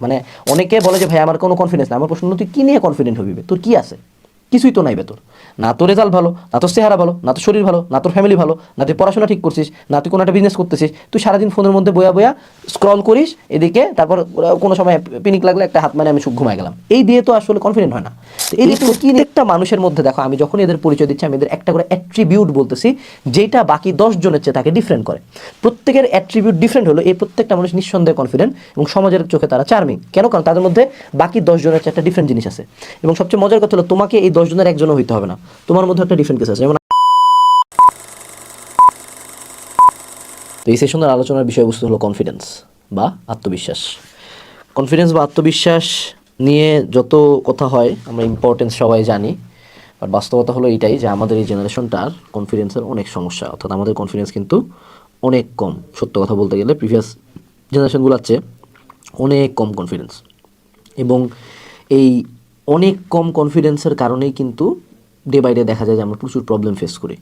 মানে অনেকে বলে যে, ভাই, আমার কোনো কনফিডেন্স না আমার প্রশ্ন তুই কি নিয়ে কনফিডেন্ট হবি তোর কি আছে? কিছুই তো নাই বে তোর না তোর রেজাল্ট ভালো না তোর চেহারা ভালো না তো শরীর ভালো না তোর ফ্যামিলি ভালো না তুই পড়াশোনা ঠিক করছিস না তুই কোনো একটা বিজনেস করতেছিস তুই সারাদিন ফোনের মধ্যে বয়া বয়া স্ক্রল করিস এদিকে তারপর কোনো সময় পিনিক লাগলে একটা হাত মানে আমি সুখ ঘুমায় গেলাম। এই দিয়ে তো আসলে কনফিডেন্ট হয় না। এই একটা মানুষের মধ্যে দেখো আমি যখন এদের পরিচয় দিচ্ছি আমি এদের একটা করে অ্যাট্রিবিউট বলতেছি যেটা বাকি দশ জনের চেয়ে তাকে ডিফারেন্ট করে। প্রত্যেকের অ্যাট্রিবিউট ডিফারেন্ট হলো এই প্রত্যেকটা মানুষ নিঃসন্দেহে কনফিডেন্ট এবং সমাজের চোখে তারা চার্মিং কেন? কারণ তাদের মধ্যে বাকি দশ জনের চেয়ে একটা ডিফারেন্ট জিনিস আছে। এবং সবচেয়ে মজার কথা হলো তোমাকে এই দশ জনের একজনও হইতে হবে না। তোমার মধ্যে একটা ডিফারেন্ট কেস আছে। যেমন তো এই সেশনের আলোচনার বিষয়বস্তু হলো কনফিডেন্স বা আত্মবিশ্বাস। কনফিডেন্স বা আত্মবিশ্বাস নিয়ে যত কথা হয়, আমরা ইম্পর্টেন্স সবাই জানি বাট বাস্তবতা হলো এটাই যে আমাদের এই জেনারেশনটার কনফিডেন্সের অনেক সমস্যা। অর্থাৎ আমাদের কনফিডেন্স কিন্তু অনেক কম। সত্য কথা বলতে গেলে প্রিভিয়াস জেনারেশনগুলোর চেয়ে অনেক কম কনফিডেন্স এবং এই অনেক কম কনফিডেন্সের কারণেই কিন্তু ডে বাই ডে দেখা যায় যে আমরা প্রচুর প্রবলেম ফেস করি।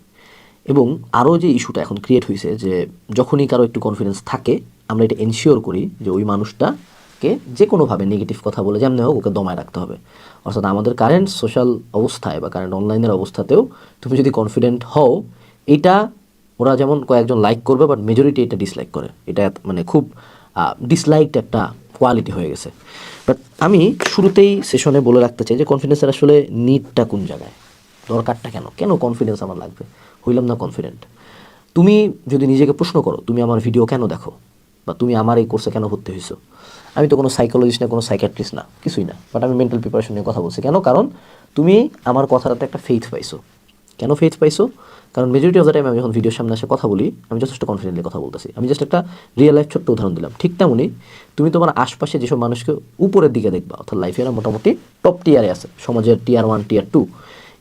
এবং আরও যে ইস্যুটা এখন ক্রিয়েট হয়েছে যে যখনই কারও একটু কনফিডেন্স থাকে, আমরা এটা এনশিওর করি যে ওই মানুষটাকে যে কোনোভাবে নেগেটিভ কথা বলে যেমন হোক ওকে দমায় রাখতে হবে। অর্থাৎ আমাদের কারেন্ট সোশ্যাল অবস্থায় বা কারেন্ট অনলাইনের অবস্থাতেও তুমি যদি কনফিডেন্ট হও, এটা ওরা যেমন কয়েকজন লাইক করবে বাট মেজরিটি এটা ডিসলাইক করে। এটা মানে খুব ডিসলাইকড একটা কোয়ালিটি হয়ে গেছে। বাট আমি শুরুতেই সেশনে বলে রাখতে চাই যে কনফিডেন্সের আসলে নিডটা কোন জায়গায়? দরকারটা কেন? কেন কনফিডেন্স আমার লাগবে? হইলাম না কনফিডেন্ট তুমি যদি নিজেকে প্রশ্ন করো, তুমি আমার ভিডিও কেন দেখো? বা তুমি আমার এই কোর্সে কেন ভর্তি হয়েছো আমি তো কোনো সাইকোলজিস্ট না, কোনো সাইকাট্রিস্ট না, কিছুই না। বাট আমি মেন্টাল প্রিপারেশন নিয়ে কথা বলছি। কেন? কারণ তুমি আমার কথাটাতে একটা ফেইথ পাইছো। কেন ফেজ পাইছো? কারণ মেজরিটি অফ দ্য টাইম আমি যখন ভিডিওর সামনে এসে কথা বলি, আমি যথেষ্ট কনফিডেন্টলি কথা বলতেছি। আমি জাস্ট একটা রিয়েল লাইফ ছোট্ট উদাহরণ দিলাম। ঠিক তেমনই তুমি তোমার আশপাশে যেসব মানুষকে উপরের দিকে দেখবা, অর্থাৎ লাইফে এরা মোটামুটি টপ টিয়ারে আছে, সমাজের টিয়ার ওয়ান টিয়ার টু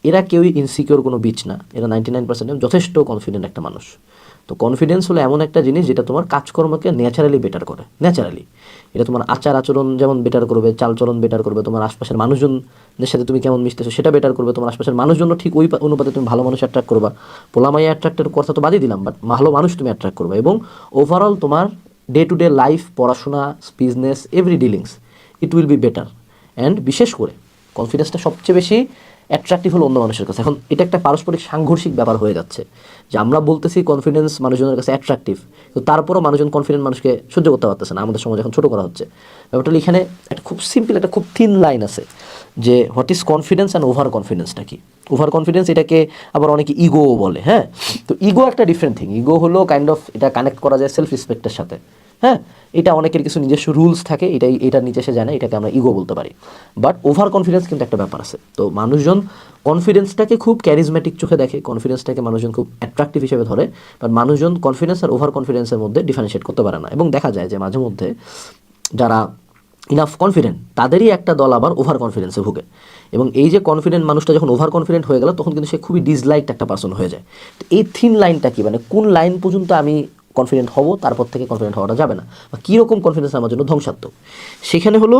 এরা কেউই ইনসিকিওর কোনো বিচ না। এরা নাইনটি নাইন পার্সেন্ট যথেষ্ট কনফিডেন্ট একটা মানুষ। তো কনফিডেন্স হলো এমন একটা জিনিস যেটা তোমার কাজকর্মকে ন্যাচারালি বেটার করে ন্যাচারালি এটা তোমার আচার আচরণ যেমন বেটার করবে, চালচলন বেটার করবে, তোমার আশপাশের মানুষজনের সাথে তুমি কেমন মিশতেছো সেটা বেটার করবে, তোমার আশপাশের মানুষজন ঠিক ওই অনুপাতে তুমি ভালো মানুষ অ্যাট্রাক্ট করবা। পোলামাইয়া অ্যাট্রাক্টের কথা তো বাদই দিলাম বাট ভালো মানুষ তুমি অ্যাট্রাক্ট করবে এবং ওভারঅল তোমার ডে টু ডে লাইফ পড়াশোনা business every dealings it will be better and বিশেষ করে কনফিডেন্সটা সবচেয়ে বেশি অ্যাট্রাকটিভ হলো অন্য মানুষের কাছে। এখন এটা একটা পারস্পরিক সাংঘর্ষিক ব্যাপার হয়ে যাচ্ছে যে আমরা বলতেছি কনফিডেন্স মানুষজনের কাছে অ্যাট্রাক্টিভ তো তারপরও মানুষজন কনফিডেন্ট মানুষকে সহ্য করতে পারতেছে না। আমাদের সমাজ এখন ছোটো করা হচ্ছে। ব্যাপারটা এখানে একটা খুব সিম্পল একটা খুব থিন লাইন আছে যে what is confidence and over কনফিডেন্সটা কি? ওভার কনফিডেন্স এটাকে আবার অনেকে ইগোও বলে হ্যাঁ? তো ইগো একটা ডিফারেন্ট থিং ইগো হলো কাইন্ড অফ এটা কানেক্ট করা যায় সেলফ রেসপেক্টের সাথে হ্যাঁ? এটা অনেকের কিছু নিজস্ব রুলস থাকে, এটাই এটার নিচে সে যায় না এটাকে আমরা ইগো বলতে পারি। বাট ওভার কনফিডেন্স কিন্তু একটা ব্যাপার আছে। তো মানুষজন কনফিডেন্সটাকে খুব ক্যারিজমেটিক চোখে দেখে কনফিডেন্সটাকে মানুষজন খুব অ্যাট্রাক্টিভ হিসেবে ধরে বাট মানুষজন কনফিডেন্স আর ওভার কনফিডেন্সের মধ্যে ডিফারেন্সিয়েট করতে পারে না। এবং দেখা যায় যে মাঝে মধ্যে যারা ইনাফ কনফিডেন্ট তাদেরই একটা দল আবার ওভার কনফিডেন্সে ভুগে। এবং এই যে কনফিডেন্ট মানুষটা যখন ওভার কনফিডেন্ট হয়ে গেল, তখন কিন্তু সে খুবই ডিসলাইকড একটা পার্সন হয়ে যায়। তো এই থিন লাইনটা কি? মানে কোন লাইন পর্যন্ত আমি কনফিডেন্ট হব, তারপর থেকে কনফিডেন্ট হওয়াটা যাবে না। বা কীরকম কনফিডেন্স আমার জন্য ধ্বংসাত্মক? সেখানে হলো,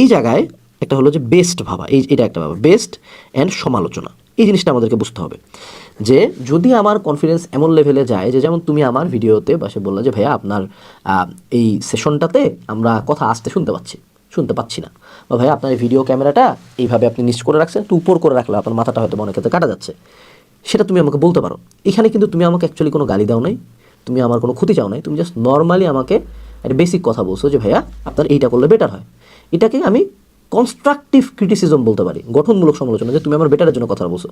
এই জায়গায় একটা হলো যে বেস্ট ভাবা, এই এটা একটা ভাবা বেস্ট অ্যান্ড সমালোচনা, এই জিনিসটা আমাদেরকে বুঝতে হবে। যে যদি আমার কনফিডেন্স এমন লেভেলে যায় যে যেমন তুমি আমার ভিডিওতে বা সে বললা যে, ভাইয়া, আপনার এই সেশনটাতে আমরা কথা আসতে শুনতে পাচ্ছি শুনতে পাচ্ছি না। বা, ভাইয়া, আপনার ভিডিও ক্যামেরাটা এইভাবে আপনি নিচ করে রাখছেন, একটু উপর করে রাখলে আপনার মাথাটা হয়তো অনেক ক্ষেত্রে কাটা যাচ্ছে। সেটা তুমি আমাকে বলতে পারো। এখানে কিন্তু তুমি আমাকে অ্যাকচুয়ালি কোনো গালি দাও নাই। তুমি আমার কোনো ক্ষতি চাও নাই, তুমি জাস্ট নর্মালি আমাকে একটা বেসিক কথা বলছো যে, ভাইয়া, আপনার এইটা করলে বেটার হয়। এটাকে আমি কনস্ট্রাকটিভ ক্রিটিসিজম বলতে পারি, গঠনমূলক সমালোচনা, যে তুমি আমার বেটারের জন্য কথা বলছো।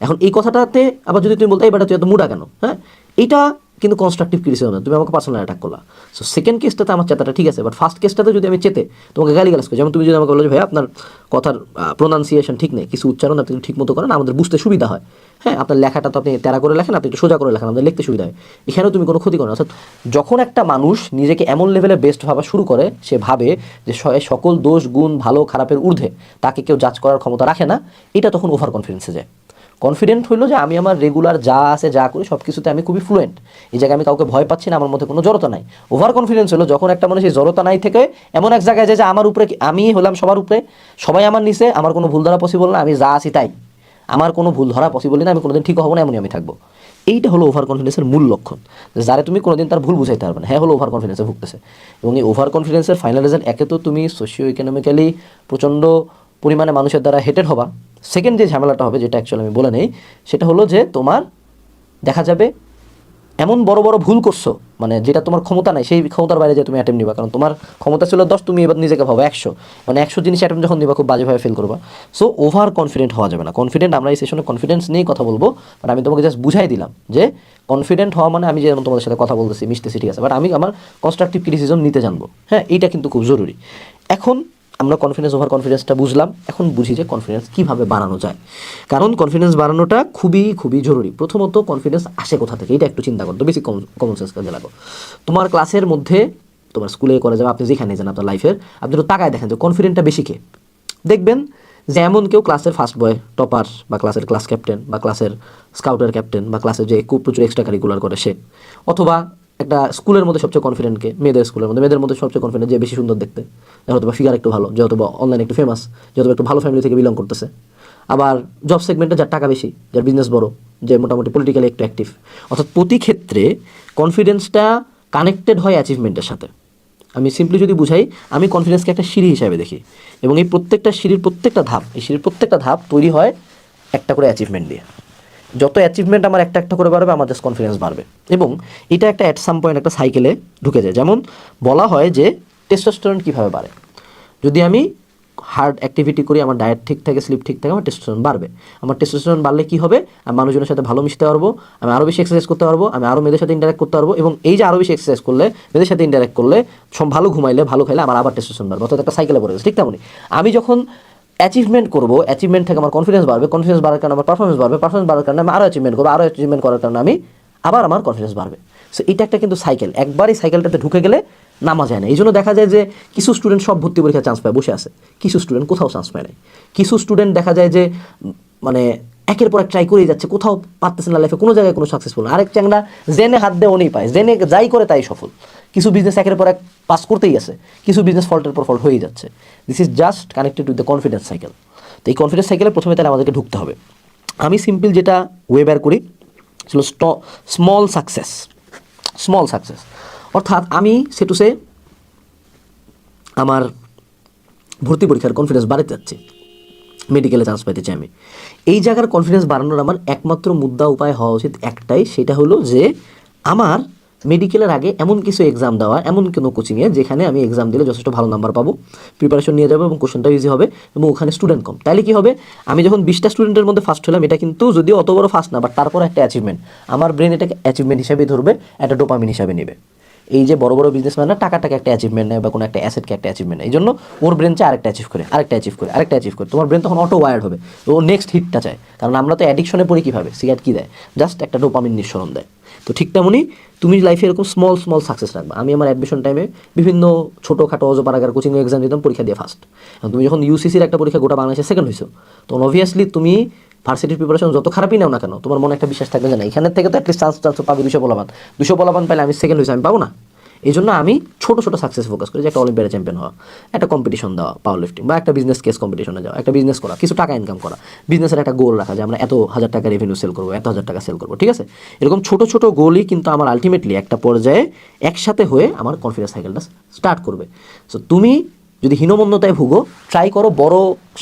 এখন এই কথাটাতে আবার যদি তুমি বলতে, এই বেটা, তুই এত মুডা কেন? হ্যাঁ? এইটা কিন্তু কনস্ট্রাকটিভ ক্রিটিসিজম না তুমি আমাকে পার্সোনাল অ্যাটাক করলা। সো সেকেন্ড কেসটাতে আমার চেতাটা ঠিক আছে বাট ফার্স্ট কেসটাতে যদি আমি চেতে, তোমাকে গালি গালাস করি। যেমন তুমি যদি আমাকে বলো যে, ভাই, আপনার কথার প্রোনাউন্সিয়েশন ঠিক নেই, কিছু উচ্চারণ আপনি ঠিক মতো করেন, আমাদের বুঝতে সুবিধা হয়। হ্যাঁ আপনার লেখাটা তো আপনি তেরা করে লেখেন, আপনি একটু সোজা করে লেখেন, আমাদের লিখতে সুবিধা হয়। এখানেও তুমি কোনো ক্ষতি করো না। অর্থাৎ যখন একটা মানুষ নিজেকে এমন লেভেলে বেস্ট ভাবা শুরু করে, সে ভাবে যে সকল দোষ, গুণ, ভালো, খারাপের ঊর্ধ্বে, তাকে কেউ জাজ করার ক্ষমতা রাখে না, এটা তখন ওভার কনফিডেন্সে যায়। কনফিডেন্ট হইল যে আমি আমার রেগুলার যা আছে, যা করি সব কিছুতে আমি খুবই ফ্লুয়েন্ট এই জায়গায় আমি কাউকে ভয় পাচ্ছি না, আমার মধ্যে কোনো জড়তা নাই। ওভার কনফিডেন্স হলো যখন একটা মানুষ এই জড়তা নাই থেকে এমন এক জায়গায় যায় যে আমার উপরে আমি হলাম সবার উপরে, সবাই আমার নিচে, আমার কোনো ভুল দ্বারা পসিবল না, আমি যা আছি তাই। আমার কোনো ভুল ধরা পসিবল না, আমি কোনোদিন ঠিক হব না, এমনই আমি থাকব। এইটা হলো ওভার কনফিডেন্সের মূল লক্ষণ। যারা তুমি কোনোদিন তার ভুল বুঝাইতে পারবে না। হ্যাঁ হলো ওভার কনফিডেন্সে ভুগতেছে। এবং এই ওভার কনফিডেন্সের ফাইনাল রেজাল্ট একে তো তুমি সোশিও ইকোনমিক্যালি প্রচণ্ড পরিমাণে মানুষের দ্বারা হেটেড হবা। সেকেন্ড যে ঝামেলাটা হবে, যেটা অ্যাকচুয়ালি আমি বলে নেই, সেটা হলো যে তোমার দেখা যাবে এমন বড় বড় ভুল করছ মানে যেটা তোমার ক্ষমতা নাই, সেই ক্ষমতার বাইরে যে তুমি অ্যাটেম্প নিবা। কারণ তোমার ক্ষমতা ছিল দশ, তুমি এবার নিজেকে ভাবো একশো। মানে একশো জিনিস অ্যাটেম্প যখন নিবা, খুব বাজেভাবে ফেল করবা। সো ওভার কনফিডেন্ট হওয়া যাবে না। কনফিডেন্ট আমরা এই সেশনে কনফিডেন্স নিয়েই কথা বলব বাট আমি তোমাকে জাস্ট বুঝাই দিলাম যে কনফিডেন্ট হওয়া মানে আমি যেমন তোমাদের সাথে কথা বলতেছি, মিশতেছি, ঠিক আছে। বাট আমি আমার কনস্ট্রাকটিভ ক্রিটিসিজম নিতে জানব। হ্যাঁ এইটা কিন্তু খুব জরুরি। এখন আমরা কনফিডেন্স ওভার কনফিডেন্সটা বুঝলাম। এখন বুঝি যে কনফিডেন্স কীভাবে বাড়ানো যায়। কারণ কনফিডেন্স বাড়ানোটা খুবই খুবই জরুরি। প্রথমত কনফিডেন্স আসে কোথা থেকে? এটা একটু চিন্তা করতো বেশি কমন সেন্স কাজে লাগো। তোমার ক্লাসের মধ্যে, তোমার স্কুলে যাবে আপনি যেখানে যান আপনার লাইফের আপনি একটু তাকায় দেখেন যে কনফিডেন্টটা বেশি কে? দেখবেন যে এমন কেউ ক্লাসের ফার্স্ট বয় টপার বা ক্লাসের ক্লাস ক্যাপ্টেন বা ক্লাসের স্কাউটার ক্যাপ্টেন বা ক্লাসের যে খুব প্রচুর এক্সট্রা কারিকুলার করে সে। অথবা একটা স্কুলের মধ্যে সবচেয়ে কনফিডেন্টকে মেয়েদের স্কুলের মধ্যে। মেয়েদের মধ্যে সবচেয়ে কনফিডেন্ট যে বেশি সুন্দর দেখতে। হয়তো ফিগার একটু ভালো যেহেতু হয়তো অনলাইনে একটু ফেমাস যেহেতু একটু ভালো ফ্যামিলি থেকে বিলং করতেছে। আবার জব সেগমেন্টে যার টাকা বেশি, যার বিজনেস বড়, যে মোটামুটি পলিটিক্যালি একটু অ্যাক্টিভ অর্থাৎ প্রতি ক্ষেত্রে কনফিডেন্সটা কানেক্টেড হয় অ্যাচিভমেন্টের সাথে। আমি সিম্পলি যদি বুঝাই, আমি কনফিডেন্সকে একটা সিঁড়ি হিসাবে দেখি। এবং এই প্রত্যেকটা সিঁড়ির প্রত্যেকটা ধাপ, এই সিঁড়ির প্রত্যেকটা ধাপ তৈরি হয় একটা করে অ্যাচিভমেন্ট দিয়ে। যত অ্যাচিভমেন্ট আমার একটা একটা করে বাড়বে, আমার জাস্ট কনফিডেন্স বাড়বে। এবং এটা একটা অ্যাট সাম পয়েন্ট একটা সাইকেলে ঢুকে যায়। যেমন বলা হয় যে টেস্টোস্টেরন কীভাবে বাড়ে? যদি আমি হার্ড অ্যাক্টিভিটি করি, আমার ডায়েট ঠিক থাকে স্লিপ ঠিক থাকে, আমার টেস্টোস্টেরন বাড়বে। আমার টেস্টোস্টেরন বাড়লে কী হবে? আমি মানুষজনের সাথে ভালো মিশতে পারব, আমি আরও বেশি এক্সারসাইজ করতে পারব, আমি আরও মেয়েদের সাথে ইন্টারাক্ট করতে পারব এবং এই যে আরও বেশি এক্সারসাইজ করলে, মেয়েদের সাথে ইন্টারাক্ট করলে সব ভালো ঘুমাইলে, ভালো খাইলে আমার আবার টেস্টোস্টেরন বাড়বে। অর্থাৎ একটা সাইকেলে পড়ে গেছে। ঠিক তেমনই। আমি যখন অ্যাচিভমেন্ট করব অ্যাচিভমেন্ট থেকে আমার কনফিডেন্স বাড়বে কনফিডেন্স বাড়ার কারণে আমার পারফরমেন্স বাড়বে পারফরমেন্স বাড়ার কারণে আমি আরও অ্যাচিভমেন্ট করব আরও অ্যাচিভমেন্ট করার কারণে আমি আবার আমার কনফিডেন্স বাড়বে। সো এটা একটা কিন্তু সাইকেল একবারই সাইকেলটাতে ঢুকে গেলে নামা যায় না। এই জন্য দেখা যায় যে কিছু স্টুডেন্ট সব ভর্তি পরীক্ষায় চান্স পায়, বসে আছে। কিছু স্টুডেন্ট কোথাও চান্স পায় নাই। কিছু স্টুডেন্ট দেখা যায় যে মানে একের পর এক ট্রাই করেই যাচ্ছে, কোথাও পারতেছে না লাইফে কোনো জায়গায় কোনো সাকসেসফুল আরেক চ্যাংরা, জেনে হাত দিয়ে উনি পায়, জেনে যাই করে তাই সফল। কিছু বিজনেস একের পর এক পাস করতেই আছে, কিছু বিজনেস ফল্টের পর ফল্ট হয়েই যাচ্ছে। This is just connected with the confidence cycle তো এই কনফিডেন্স সাইকেলে প্রথমে তাহলে আমাদেরকে ঢুকতে হবে। আমি সিম্পল যেটা ওয়েবার করি ছিল স্মল সাকসেস স্মল সাকসেস অর্থাৎ আমি সে টু সে আমার ভর্তি পরীক্ষার কনফিডেন্স বাড়াতে যাচ্ছি। মেডিকেলে চান্স পাইতে চাই আমি। এই জায়গার কনফিডেন্স বাড়ানোর আমার একমাত্র মুদ্রা উপায় হওয়া উচিত একটাই, সেটা হলো যে আমার মেডিকেলের আগে এমন কিছু এক্সাম দেওয়া, এমন কোনো কোচিংয়ে যেখানে আমি এক্সাম দিলে যথেষ্ট ভালো নাম্বার পাবো প্রিপারেশন নিয়ে যাব এবং কোশ্চেনটাও ইজি হবে এবং ওখানে স্টুডেন্ট কম। তাহলে কি হবে? আমি যখন বিশটা স্টুডেন্টের মধ্যে ফার্স্ট হলাম, এটা কিন্তু যদিও অত বড় ফার্স্ট না বাট তারপর একটা অ্যাচিভমেন্ট আমার ব্রেন এটাকে অ্যাচিভমেন্ট হিসেবে ধরবে, একটা ডোপামিন হিসাবে নেবে। এই যে বড় বড় বিজনেসম্যানরা টাকাটাকে একটা অ্যাচিভমেন্ট নেয় বা কোনো একটা অ্যাসেটকে একটা অ্যাচিভমেন্ট নেয়। এই জন্য ওর ব্রেন চায় আরেকটা অ্যাচিভ করে, আরেকটা অ্যাচিভ করে, আরেকটা অ্যাচিভ করে। তোমার ব্রেন তখন অটো ওয়ার্ড হবে। ও নেক্সট হিটটা চায়। কারণ আমরা তো অ্যাডিকশনে পড়ি কীভাবে? সিগারেট কী দেয়? জাস্ট একটা ডোপামিন নিঃসরণ দেয়। তো ঠিক তেমনই তুমি লাইফে এরকম স্মল স্মল সাকসেস রাখবে। আমি আমার অ্যাডমিশন টাইমে বিভিন্ন ছোটোখাটো অজপাড়াগার কোচিং এক্সাম দিতাম, পরীক্ষা দিয়ে ফার্স্ট তুমি যখন ইউসিসির একটা পরীক্ষা, গোটা বাংলাদেশে সেকেন্ড হয়েছো তখন অবভিয়াসলি তুমি ভার্সিটির প্রিপারেশন যত খারাপই নাও না কেন, তোমার মনে একটা বিশ্বাস থাকবে যে না, এখানের থেকে তো একটা চান্স চান্স পাবে দুশো বলাবান। দুশো বলাবান পাইলে আমি সেকেন্ড হয়েছি আমি পাবো না। এই জন্য আমি ছোটো ছোটো সাকসেস ফোকাস করি যে একটা অলিম্পিয়াডে চ্যাম্পিয়ন হওয়া, একটা কম্পিটিশন দেওয়া পাওয়ার লিফটিং বা একটা বিজনেস কেস কম্পিটিশনে যাওয়া, একটা বিজনেস করা, কিছু টাকা ইনকাম করা। বিজনেসের একটা গোল রাখা যে আমরা এত হাজার টাকা রেভিনিউ সেল করব, এত হাজার টাকা সেল করব, ঠিক আছে? এরকম ছোটো ছোটো গোলই কিন্তু আমার আলটিমেটলি একটা পর্যায়ে একসাথে হয়ে আমার কনফিডেন্স সাইকেলটা স্টার্ট করবে। সো তুমি যদি হীনমন্যতায় ভুগো ট্রাই করো বড়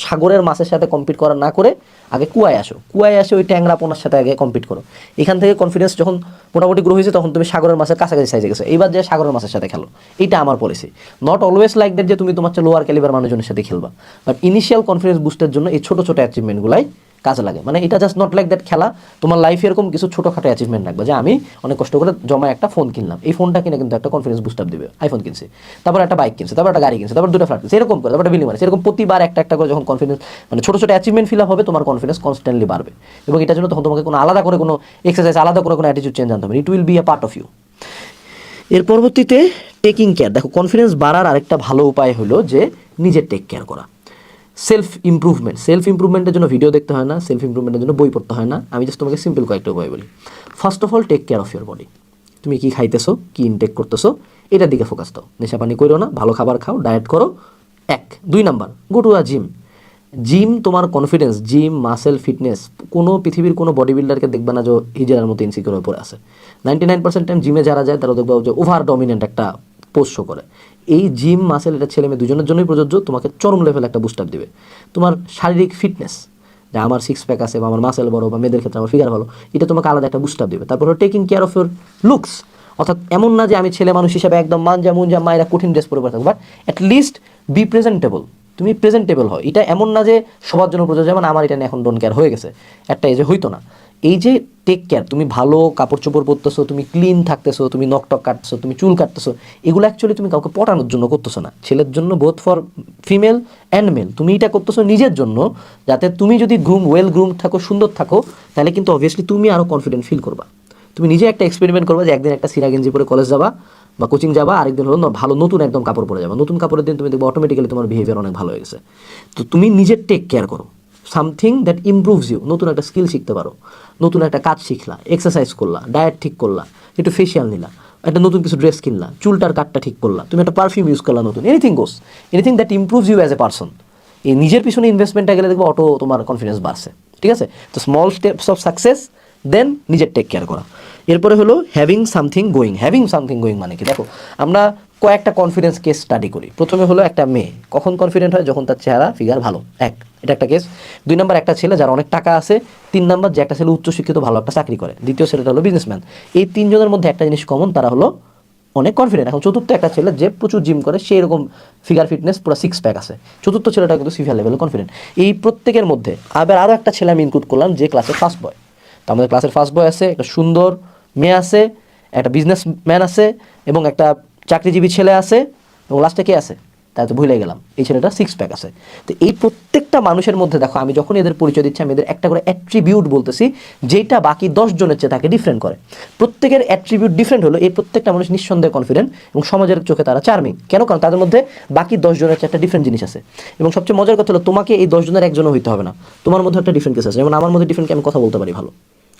সাগরের মাছের সাথে কম্পিট করা না করে আগে কুয়ায় আসো। কুয়ায় আসে ওই ট্যাংরা পোনার সাথে আগে কম্পিট করো। এখান থেকে কনফিডেন্স যখন মোটামুটি গ্রো হয়েছে, তখন তুমি সাগরের মাছের কাছাকাছি সাইজে গেছো। এইবার যে সাগরের মাছের সাথে খেলো। এটা আমার policy not always like that যে তুমি তোমার লোয়ার ক্যালিবার মানুষজনের সাথে খেলবা। বাট ইনিশিয়াল কনফিডেন্স বুস্টের জন্য এই ছোটো ছোটো অ্যাচিভমেন্টগুলাই কাজে লাগে। মানে এটা জাস্ট নট লাইক দ্যাট খেলা। তোমার লাইফে এরকম কিছু ছোটোখাটো অ্যাচিভমেন্ট রাখবে যে আমি অনেক কষ্ট করে জমা একটা ফোন কিনলাম। এই ফোনটা কিনে কিন্তু একটা কনফিডেন্স বুস্ট আপ দিবে। আইফোন কিনছে, তারপর একটা বাইক কিনছে, তারপর একটা গাড়ি কিনছে, তারপর দুটো ফ্ল্যাট কিনছে, এরকম করে, তারপর একটা বিল্ডিং বানিয়েছে এরকম প্রতিবার একটা একটা করে যখন কনফিডেন্স মানে ছোটো ছোটো অ্যাচিভমেন্ট ফিল হবে, তোমার কনফিডেন্স কনস্ট্যান্টলি বাড়বে। এবং এটার জন্য তখন তোমাকে কোনো আলাদা করে কোনো এক্সারসাইজ আলাদা করে কোনো অ্যাটিটিউড চেঞ্জ আনতে হবে it will be a part of you এর পরবর্তীতে টেকিং কেয়ার দেখো কনফিডেন্স বাড়ার আরেকটা ভালো উপায় হলো যে নিজের টেক কেয়ার করা। সেলফ ইমপ্রুভমেন্ট সেলফ ইমপ্রুভমেন্টের জন্য ভিডিও দেখতে হয় না সেলফ ইমপ্রুভমেন্টের জন্য বই পড়তে হয় না। আমি জাস্ট তোমাকে সিম্পল কয়েকটা উপায় বলি। First of all take care of your body তুমি কি খাইতেছো, কি ইনটেক করতেছো, এটার দিকে ফোকাস দাও। নেশা পানি করো না, ভালো খাবার খাও ডায়েট করো। এক। দুই number go to a gym gym তোমার কনফিডেন্স জিম মাসেল ফিটনেস কোনো পৃথিবীর কোনো বডি বিল্ডারকে দেখবে না যে হিজেরার মতো ইনসিকিউর হয়ে পড়ে আছে। নাইনটি নাইন পার্সেন্ট টাইম জিমে যারা যায়, তারা দেখবে যে ওভার ডমিনেন্ট একটা শো করে। এই জিম মাসেল এটা ছেলে মেয়ে দুজনের জন্যই প্রযোজ্য, তোমাকে চরম লেভেল একটা বুস্ট আপ দিবে। তোমার শারীরিক ফিটনেস যে আমার সিক্স প্যাক আছে বা আমার মাসেল বড় বা মেয়েদের ক্ষেত্রে আমার ফিগার ভালো, এটা তোমাকে আলাদা একটা বুস্ট আপ দিবে। তারপর taking care of your looks অর্থাৎ এমন না যে আমি ছেলে মানুষ হিসেবে একদম মানজা মুঞ্জা মায়েরা কঠিন ড্রেস পরে থাকব but at least be presentable তুমি প্রেজেন্টেবল হয় এটা এমন না যে সবার জন্য প্রযোজ্য, যেমন আমার এটা এখন ডোন কেয়ার হয়ে গেছে। একটা এজে হইতো না। এই যে টেক কেয়ার তুমি ভালো কাপড় চোপড় পরতেছো, তুমি ক্লিন থাকতেছো, তুমি নখ টক কাটতেছো, তুমি চুল কাটতেছো, এগুলো অ্যাকচুয়ালি তুমি কাউকে পটানোর জন্য করতেছো না। ছেলের জন্য both for female and male তুমি এটা করতেছো নিজের জন্য, যাতে তুমি যদি গ্রুম ওয়েল গ্রুম থাকো, সুন্দর থাকো, তাহলে কিন্তু অবভিয়াসলি তুমি আরও কনফিডেন্ট ফিল করবা। তুমি নিজে একটা এক্সপেরিমেন্ট করবা যে একদিন একটা সিরা গেঞ্জি পরে কলেজ যাবা বা কোচিং যাবা, আরেকদিন হলো ভালো নতুন একদম কাপড় পরে যাবা। নতুন কাপড়ের দিন তুমি দেখবে অটোমেটিক্যালি তোমার বিহেভিয়ার অনেক ভালো হয়ে গেছে। তো তুমি নিজের টেক কেয়ার করো। সামথিং দ্যাট ইমপ্রুভস ইউ নতুন একটা স্কিল শিখতে পারো। নতুন একটা কাজ শিখলা এক্সারসাইজ করলা ডায়েট ঠিক করলা, একটু ফেসিয়াল নিলা, একটা নতুন কিছু ড্রেস কিনলা, চুলটার কাটটা ঠিক করলা, তুমি একটা পারফিউম ইউজ করলা নতুন anything goes anything that improves you as a person এই নিজের পিছনে ইনভেস্টমেন্টটা গেলে দেখব অটো তোমার কনফিডেন্স বাড়ছে, ঠিক আছে? তো small steps of success then নিজের টেক কেয়ার করা। এরপরে হলো having something going having something going মানে কি? দেখো, আমরা কয়েকটা কনফিডেন্স কেস স্টাডি করি। প্রথমে হলো একটা মেয়ে। কখন কনফিডেন্ট হয়? যখন তার চেহারা ফিগার ভালো। এক, এটা একটা কেস দুই নম্বর, একটা ছেলে যার অনেক টাকা আছে। তিন নম্বর, যে একটা ছেলে উচ্চশিক্ষিত ভালো একটা চাকরি করে। দ্বিতীয় ছেলেটা হলো বিজনেসম্যান এই তিনজনের মধ্যে একটা জিনিস কমন তারা হলো অনেক কনফিডেন্ট এখন চতুর্থ একটা ছেলে, যে প্রচুর জিম করে সেই রকম ফিগার ফিটনেস পুরো সিক্স প্যাক আছে। চতুর্থ ছেলেটা কিন্তু সিভিয়ার লেভেল কনফিডেন্ট এই প্রত্যেকের মধ্যে আবার আরও একটা ছেলে আমি ইনক্লুড করলাম, যে ক্লাসের ফার্স্ট বয় তো আমাদের ক্লাসের ফার্স্ট বয় আছে, একটা সুন্দর মেয়ে আছে, একটা বিজনেসম্যান আছে, এবং একটা চাকরিজীবী ছেলে আছে এবং লাস্টে কে আছে? তাই তো ভুলে গেলাম। এই ছেলেটা সিক্স প্যাক আছে। তো এই প্রত্যেকটা মানুষের মধ্যে দেখো, আমি যখন এদের পরিচয় দিচ্ছি, আমি এদের একটা করে অ্যাট্রিবিউট বলতেছি যেটা বাকি দশ জনের চেয়ে তাকে ডিফারেন্ট করে। প্রত্যেকের অ্যাট্রিবিউট ডিফারেন্ট হলো, এই প্রত্যেকটা মানুষ নিঃসন্দেহে কনফিডেন্ট এবং সমাজের চোখে তারা চার্মিং কেন? কারণ তাদের মধ্যে বাকি দশ জনের চেয়ে একটা ডিফারেন্ট জিনিস আছে। এবং সবচেয়ে মজার কথা হলো, তোমাকে এই দশ জনের একজনও হইতে হবে না। তোমার মধ্যে একটা ডিফারেন্ট কেস আছে। যেমন আমার মধ্যে ডিফারেন্ট আমি কথা বলতে পারি ভালো।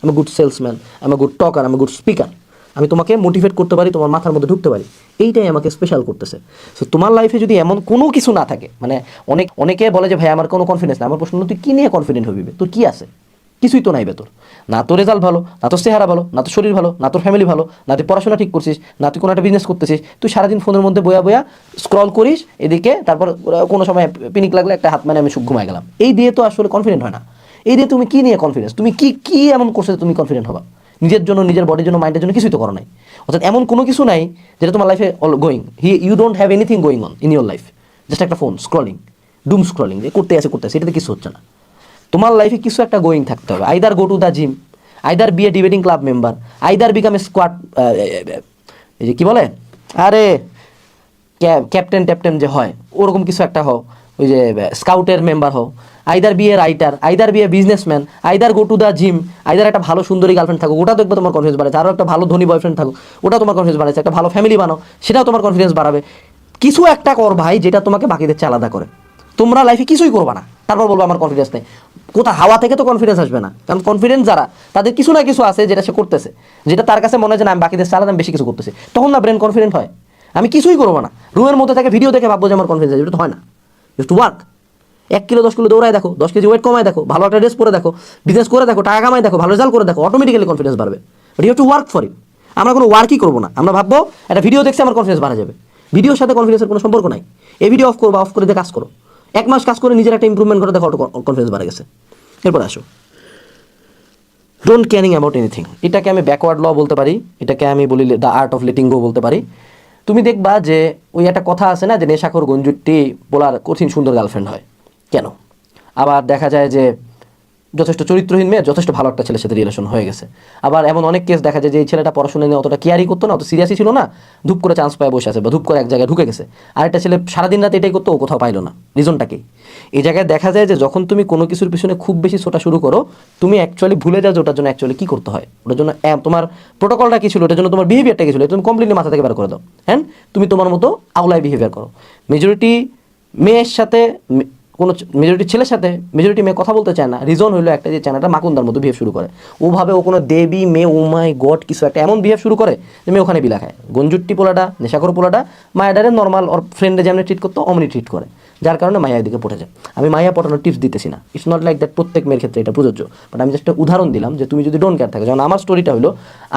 আমি গুড সেলসম্যান আমি গুড টকার আমি গুড স্পিকার আমি তোমাকে মোটিভেট করতে পারি, তোমার মাথার মধ্যে ঢুকতে পারি। এইটাই আমাকে স্পেশাল করতেছে। সো তোমার লাইফে যদি এমন কোনো কিছু না থাকে মানে অনেক, অনেকে বলে যে, ভাই, আমার কোনো কনফিডেন্স না আমার প্রশ্ন তুই কী নিয়ে কনফিডেন্ট হবি তোর কী আছে? কিছুই তো নাই বে তোর। না তোর রেজাল্ট ভালো, না তোর চেহারা ভালো, না তোর শরীর ভালো, না তোর ফ্যামিলি ভালো, না তুই পড়াশোনা ঠিক করছিস, না তুই কোনো একটা বিজনেস করতেছিস। তুই সারাদিন ফোনের মধ্যে বয়া বয়া স্ক্রল করিস, এদিকে তারপর কোনো সময় পিনিক লাগলে একটা হাত মানে আমি ঘুমাই গেলাম। এই দিয়ে তো আসলে কনফিডেন্ট হয় না। এই দিয়ে তুমি কী নিয়ে কনফিডেন্স তুমি কি কি এমন করছ তুমি কনফিডেন্ট হবা? নিজের জন্য, নিজের বডির জন্য মাইন্ডের জন্য কিছুই তো করো নাই। অর্থাৎ এমন কোনো কিছু নাই যেটা তোমার লাইফে all going he you don't have anything going on in your life just একটা ফোন স্ক্রলিং ডুম স্ক্রলিং যে করতে আছে করতে আছে, এটাতে কিছু হচ্ছে না। তোমার লাইফে কিছু একটা গোয়িং থাকতে হবে। Either go to the gym either be a debating club member either become a squad এই যে কি বলে? আরে ক্যাপ্টেন ট্যাপ্টেন যে হয়, ওরকম কিছু একটা হও। ওই যে স্কাউটের মেম্বার হও। Either be a writer either be a businessman either go to the gym either একটা ভালো সুন্দরী গার্লফ্রেন্ড থাকুক, ওটা দেখবে তোমার কনফিডেন্স বাড়াচ্ছে। আরও একটা ভালো ধনী বয়ফ্রেন্ড থাকুক, ওটা তোমার কনফিডেন্স বাড়াচ্ছে। একটা ভালো ফ্যামিলি বানাও, সেটাও তোমার কনফিডেন্স বাড়াবে। কিছু একটা কর ভাই, যেটা তোমাকে বাকিদের আলাদা করে। তোমরা লাইফে কিছুই করবা না। তারপর বলব, আমার কনফিডেন্স নেই। কোথা হাওয়া থেকে তো কনফিডেন্স আসবে না। কারণ কনফিডেন্স যারা, তাদের কিছু না কিছু আছে যেটা সে করতেছে। যেটা তার কাছে মনে হয় যে আমি বাকিদের আলাদা, আমি বেশি কিছু করতেছি। তখন না ব্রেন কনফিডেন্ট হয়। আমি কিছুই করব না। রুমের মধ্যে থেকে ভিডিও দেখে ভাববো যে, আমার কনফিডেন্স এটা হয় না। টু ওয়ার্ক এক কিলো, দশ কিলো দৌড়ায় দেখো, দশ কেজি ওয়েট কমায় দেখো, ভালো একটা ড্রেস পরে দেখো বিজনেস করে দেখো, টাকা কামায় দেখো, ভালো রেজাল্ট করে দেখো অটোমেটিক্যালি কনফিডেন্স বাড়বে। But you to work for it আমরা কোনো ওয়ার্কই করব না। আমরা ভাববো, একটা ভিডিও দেখছি, আমার কনফিডেন্স বাড়া যাবে। ভিডিওর সাথে কনফিডেন্সের কোনো সম্পর্ক নাই। এই ভিডিও অফ করো বা অফ করে দিয়ে কাজ করো। এক মাস কাজ করে নিজের একটা ইম্প্রুভমেন্ট করে দেখো অটো কনফিডেন্স বাড়া গেছে। এরপর আসো। ডোন্ট কেয়ারিং অ্যাবাউট এনিথিং এটাকে আমি ব্যাকওয়ার্ড ল বলতে পারি। এটাকে আমি বলি the art of letting go বলতে পারি। তুমি দেখবা যে ওই একটা কথা আছে না যে নেশাখোর গঞ্জুটি বলার কঠিন সুন্দর গার্লফ্রেন্ড হয়। কেন? আবার দেখা যায় যে যথেষ্ট চরিত্রহীন মেয়ে, যথেষ্ট ভালো একটা ছেলের সাথে রিলেশন হয়ে গেছে। আবার এমন অনেক কেস দেখা যায় যে এই ছেলেটা পড়াশোনা নিয়ে অতটা কেয়ারই করতো না, অত সিরিয়াসই ছিল না, ধূপ করে চান্স পায় বসে আছে বা ধূপ করে এক জায়গায় ঢুকে গেছে। আর একটা ছেলে সারাদিন রাত এটাই করতো, ও কোথাও পাইলো না। রিজনটা কি? এই জায়গায় দেখা যায় যে যখন তুমি কোনো কিছুর পিছনে খুব বেশি ছোটা শুরু করো, তুমি অ্যাকচুয়ালি ভুলে যাও যে ওটার জন্য অ্যাকচুয়ালি কী করতে হয়। ওটার জন্য তোমার প্রোটোকলটা কী ছিল? ওটার জন্য তোমার বিহেভিয়ারটা কী ছিল? তুমি কমপ্লিটলি মাথা থেকে বের করে দাও। হ্যাঁ? তুমি তোমার মতো আউলায় বিহেভিয়ার করো। মেজরিটি মেয়ের সাথে কোনো মেজরিটি ছেলের সাথে মেজরিটি মেয়ে কথা বলতে চায় না। রিজন হলো একটা যে চ্যানেলটা মাকুন্দার মতো বিহেভ শুরু করে। ওভাবে ও কোনো দেবী, মেয়ে, ও মাই গড কিছু একটা এমন বিহেভ শুরু করে যে মেয়ে ওখানে বিলা খায়। গঞ্জুট্টি পোলাটা, নেশাখর পোলাটা মায়েডারে নর্মাল ওর ফ্রেন্ডে যেমনি ট্রিট করতো, অমনি ট্রিট করে। যার কারণে মায়া এদিকে পড়ে যায়। আমি মায়া পটানোর টিপস দিতেছি না। ইটস নট লাইক দ্যাট প্রত্যেক মেয়ের ক্ষেত্রে এটা প্রযোজ্য। বাট আমি জাস্ট উদাহরণ দিলাম যে তুমি যদি ডোন্ট কেয়ার থাকে। যেমন আমার স্টোরিটা হলো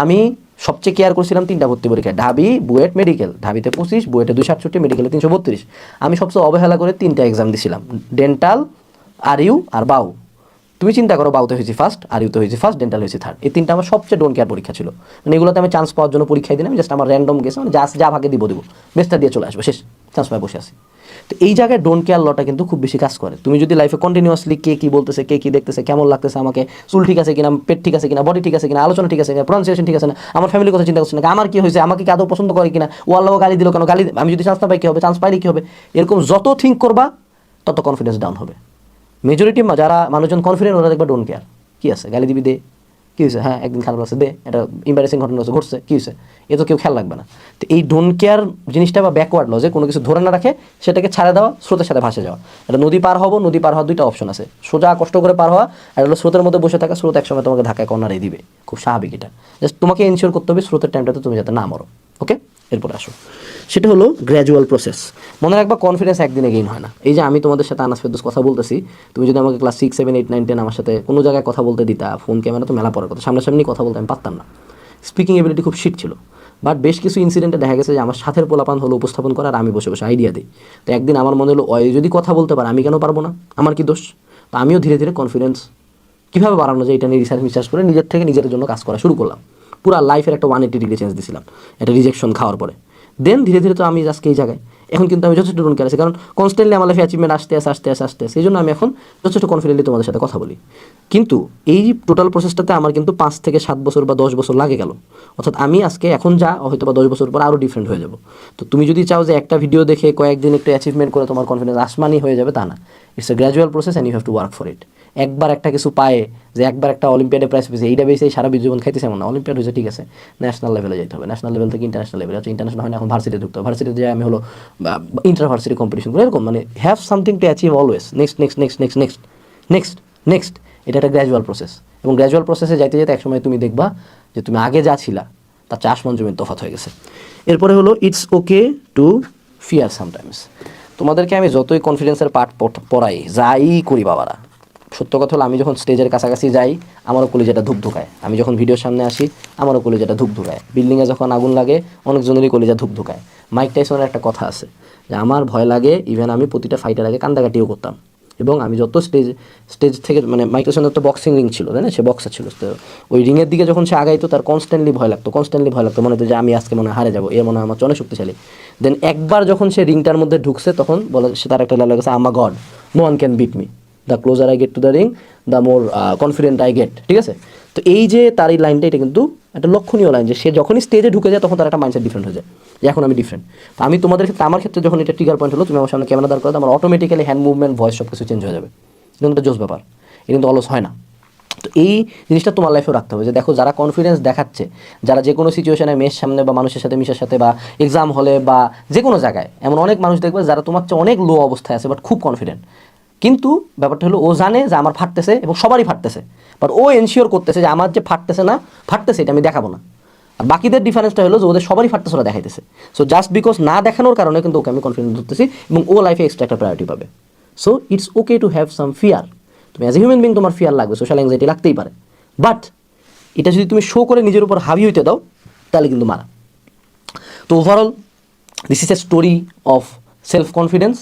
আমি সবচেয়ে কেয়ার করছিলাম তিনটা ভর্তি পরীক্ষায়, ঢাবি, বুয়েট মেডিকেল ঢাবিতে পঁচিশ, বুয়েটে দুশো আটষট্টি মেডিকেলে তিনশো বত্রিশ। আমি সবচেয়ে অবহেলা করে তিনটা এক্সাম দিছিলাম ডেন্টাল আর ইউ আর বাউ। তুমি চিন্তা করো, বাউতে হয়েছি ফার্স্ট আর ইউতে হয়েছি ফার্স্ট ডেন্টাল হয়েছি থার্ড এই তিনটা আমার সবচেয়ে ডোন কেয়ার পরীক্ষা ছিল। মানে এগুলোতে আমি চান্স পাওয়ার জন্য পরীক্ষায় দিলাম জাস্ট আমার র্যান্ডম গেছে মানে যা যা ভাগে দিব দিব। বেস্টটা দিয়ে চলে আসবে, শেষ। চান্স পায় বসে আছি। তো এই জায়গায় ডোন কেয়ার লটা কিন্তু খুব বেশি কাজ করে। তুমি যদি লাইফে কন্টিনিউয়াসলি কে কি বলতেছে, কে কি দেখতেছে, কেমন লাগতেছে আমাকে, চুল ঠিক আছে কিনা, পেট ঠিক আছে কিনা বডি ঠিক আছে কিনা, আলোচনা ঠিক আছে কিনা প্রনাউন্সিয়েশন ঠিক আছে না, আমার ফ্যামিলির কথা চিন্তা করছে না আমার কি হয়েছে, আমাকে কি আদৌ পছন্দ করে কিনা, ও আল্লাহ গালি দিল কেন, গালি আমি যদি চান্স না পাই কি হবে চান্স পাইলে কি হবে? এরকম যত থিঙ্ক করবা, তত কনফিডেন্স ডাউন হবে। মেজরিটি যারা মানুষজন কনফিডেন্ট ওরা দেখবা ডোন্ট কেয়ার কি আছে? গালি দিবি দে। কী হয়েছে হ্যাঁ একদিন খারাপ আছে দে, এটা ইম্বারেসিং ঘটনা হচ্ছে ঘটছে, কী হয়েছে এ তো কেউ খেয়াল রাখবে না। তো এই ডোন্ট কেয়ার জিনিসটা বা ব্যাকওয়ার্ড লজে কোনো কিছু ধরে না রাখে, সেটাকে ছাড়ে দেওয়া, স্রোতের সাথে ভাসে যাওয়া। এটা নদী পার হব, নদী পার হওয়ার দুইটা অপশন আছে। সোজা কষ্ট করে পার হওয়া, আর হলো স্রোতের মধ্যে বসে থাকা, স্রোত একসময় তোমাকে ধাক্কায় কর্নারে দিবে। খুব স্বাভাবিক এটা। জাস্ট তোমাকে এনশিওর করতে হবে, স্রোতের টাইমটাতে তুমি যাতে না মরো ওকে এরপরে আসো। সেটা হলো গ্র্যাজুয়াল প্রসেস মনে রাখবা কনফিডেন্স একদিনে গেইন হয় না। এই যে আমি তোমাদের সাথে আনাস ফেরদোস কথা বলতেছি, তুমি যদি আমাকে class six seven eight nine ten আমার সাথে কোনো জায়গায় কথা বলতে দিতা ফোন ক্যামেরা তো মেলা পরের কথা। সামনাসামনি কথা বলতে আমি পারতাম না। স্পিকিং এবিলিটি খুব শিট ছিল। বাট বেশ কিছু ইনসিডেন্টে দেখা গেছে যে আমার সাথের পোলাপান হলো উপস্থাপন করা আর আমি বসে বসে আইডিয়া দিই। তো একদিন আমার মনে হলো, ওই যদি কথা বলতে পারে, আমি কেন পারব না? আমার কি দোষ? তো আমিও ধীরে ধীরে কনফিডেন্স কীভাবে বাড়ানো যায়, এটা নিয়ে রিসার্চ রিসার্চ করে নিজের থেকে নিজের জন্য কাজ করা শুরু করলাম। পুরো লাইফের একটা ওয়ান এইটি ডিগ্রি চেঞ্জ দিয়েছিলাম একটা রিজেকশন খাওয়ার পরে। দেন ধীরে ধীরে তো আমি আজকে এই জায়গায়, এখন কিন্তু আমি যথেষ্ট ডোন আছে, কারণ কনস্ট্যান্টলি আমার লাইফে অ্যাচিভমেন্ট আসতে আসে আসতে আসে আসতে আসে এই জন্য আমি এখন যথেষ্ট কনফিডেন্টলি তোমাদের সাথে কথা বলি। কিন্তু এই টোটাল প্রসেসটাতে আমার কিন্তু পাঁচ থেকে সাত বছর বা দশ বছর লাগে গেল। অর্থাৎ আমি আজকে এখন যা হয়তো বা দশ বছর পর আরও ডিফারেন্ট হয়ে যাব। তো তুমি যদি চাও যে একটা ভিডিও দেখে কয়েকদিন একটু অ্যাচিভমেন্ট করে তোমার কনফিডেন্স আসমানি হয়ে যাবে, তা না। It's a gradual process and you have to work for it একবার একটা কিছু পায়ে যে একবার একটা অলিম্পিয়াডে প্রাইজ পেয়েছে, এইটা বেশি সারা জীবন খাইতেছে এমন না। অলিম্পিয়াড হয়েছে ঠিক আছে ন্যাশনাল লেভেলে যেতে হবে। ন্যাশনাল লেভেল থেকে ইন্টারন্যাশনাল লেভেল আছে ইন্টারন্যাশনাল হয় না, এখন ভার্সিটি ঢুকতে হবে। ভার্সিটিতে যাই আমি হলো ইন্টার ভার্সিটি কম্পিটিশন করে, এরকম মানে have something to achieve always next next next next next next next এটা একটা গ্র্যাজুয়াল প্রসেস এবং গ্র্যাজুয়াল প্রসেসে যাইতে যেতে একসময় তুমি দেখবা যে তুমি আগে যা ছিলা, তার চাষ মঞ্জুমের তফাত হয়ে গেছে। এরপরে হলো it's okay to fear sometimes তোমাদেরকে আমি যতই কনফিডেন্সের পাঠ পড়াই, যাই করি বাবারা সত্য কথা হলো, আমি যখন স্টেজের কাছাকাছি যাই, আমারও কলিজাটা ধূপ ধুকায়। আমি যখন ভিডিওর সামনে আসি, আমারও কলিজাটা ধূপ ধুকায়। বিল্ডিংয়ে যখন আগুন লাগে, অনেকজনেরই কলিজা ধূপ ধুকায়। মাইক টাইসনের একটা কথা আছে যে, আমার ভয় লাগে ইভেন আমি প্রতিটা ফাইটার আগে কান্দাকাটিও করতাম। এবং আমি যত স্টেজ স্টেজ থেকে মানে মাইক টাইসনের তো বক্সিং রিং ছিল, তাই না? সে বক্সার ছিল। তো ওই রিংয়ের দিকে যখন সে আগাইতো, তার কনস্ট্যান্টলি ভয় লাগতো কনস্ট্যান্টলি ভয় লাগতো। মনে হতো যে, আমি আজকে মনে হারে যাব। এর মনে হয় আমার অনেক শক্তিশালী। দেন একবার যখন সে রিংটার মধ্যে ঢুকছে, তখন বলে, সে তার একটা লাগে আমা god no one can beat me the closer I get to the ring the more confident I get ঠিক আছে? তো এই যে তার এই লাইনটা এটা কিন্তু একটা লক্ষণীয় লাইন যে সে যখনই স্টেজে ঢুকে যায়, তখন তার একটা মাইন্ডসেট ডিফারেন্ট হয়ে যায়। যে এখন আমি ডিফারেন্ট আমি তোমাদের ক্ষেত্রে, আমার ক্ষেত্রে যখন এটা ট্রিগার পয়েন্ট হলো, তুমি আমার সামনে ক্যামেরা দাঁড় করো আমার অটোমেটিক্যালি হ্যান্ড মুভমেন্ট ভয়েস সব কিছু চেঞ্জ হয়ে যাবে। এটা কিন্তু জোস ব্যাপার। এটা কিন্তু অলস হয় না। তো এই জিনিসটা তোমার লাইফেও রাখতে হবে যে দেখো, যারা কনফিডেন্স দেখাচ্ছে, যারা যে কোনো সিচুয়েশনে মেয়ের সামনে বা মানুষের সাথে, মিশের সাথে বা এক্সাম হলে বা যে কোনো জায়গায়, এমন অনেক মানুষ দেখবে যারা তোমার চেয়ে অনেক লো অবস্থায় আছে বাট খুব কনফিডেন্ট কিন্তু ব্যাপারটা হলো ও জানে যে আমার ফাটতেছে এবং সবারই ফাটতেছে। বাট ও এনশিওর করতেছে যে আমার যে ফাটতেছে না, ফাটতেছে, এটা আমি দেখাবো না। আর বাকিদের ডিফারেন্সটা হলো যে ওদের সবারই ফাটতেছে, ওরা দেখাইতেছে। সো জাস্ট বিকজ না দেখানোর কারণে কিন্তু ওকে আমি কনফিডেন্স ধরতেছি এবং ও লাইফে এক্সট্রা একটা প্রায়োরিটি পাবে। So it's okay to have some fear তুমি অ্যাজ এ হিউম্যান বিং তোমার ফিয়ার লাগবে সোশ্যাল অ্যাংজাইটি লাগতেই পারে। বাট এটা যদি তুমি শো করে নিজের উপর হাবি হইতে দাও, তাহলে কিন্তু মারা। তো overall this is a story of self confidence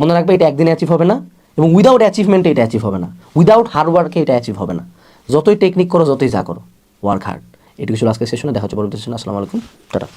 মনে রাখবে এটা একদিনে অ্যাচিভ হবে না। এবং উইদাউট অ্যাচিভমেন্টে এটা অ্যাচিভ হবে না। উইদাউট হার্ড ওয়ার্কে এটা অ্যাচিভ হবে না। যতই টেকনিক করো, যতই যা করো ওয়ার্ক হার্ড এটুকু ছিল আজকের সেশনে দেখা হচ্ছে পরবর্তী সেশনে আসসালামু আলাইকুম। টাটা।